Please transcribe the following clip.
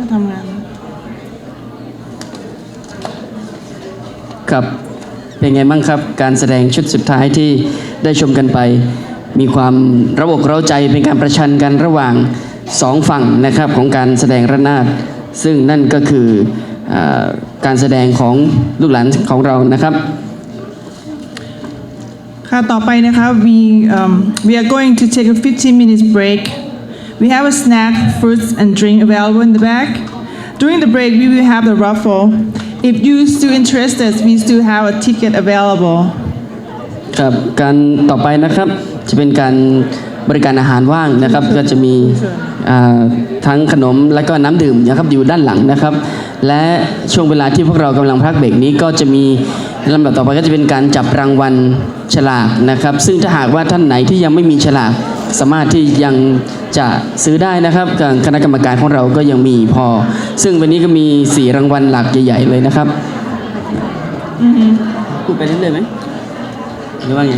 มาทำงาน ครับ เป็นไงบ้างครับ การแสดงชุดสุดท้ายที่ได้ชมกันไป มีความระบบเร้าใจเป็นการประชันกันระหว่างสองฝั่งนะครับของการแสดงระนาดซึ่งนั่นก็คืออาการแสดงของลูกหลานของเรานะครับค่ะต่อไปนะคะ we um, we are going to take a 15 minutes break we have a snack fruits and drink available in the back during the break we will have the raffle if you still interested we still have a ticket available ครับการต่อไปนะครับจะเป็นการบริการอาหารว่างนะครับ ก็จะมีอ่าทั้งขนมและก็น้ำดื่มนะครับอยู่ด้านหลังนะครับ และช่วงเวลาที่พวกเรากำลังพักเบรกนี้ก็จะมีลำดับต่อไปก็จะเป็นการจับรางวัลฉลากนะครับ ซึ่งถ้าหากว่าท่านไหนที่ยังไม่มีฉลาก สามารถที่ยังจะซื้อได้นะครับทางคณะกรรมการของเราก็ยังมีพอ ซึ่งวันนี้ก็มีสี่รางวัลหลักใหญ่ๆเลยนะครับพูดไปเรื่อยๆไหมหรือว่าไง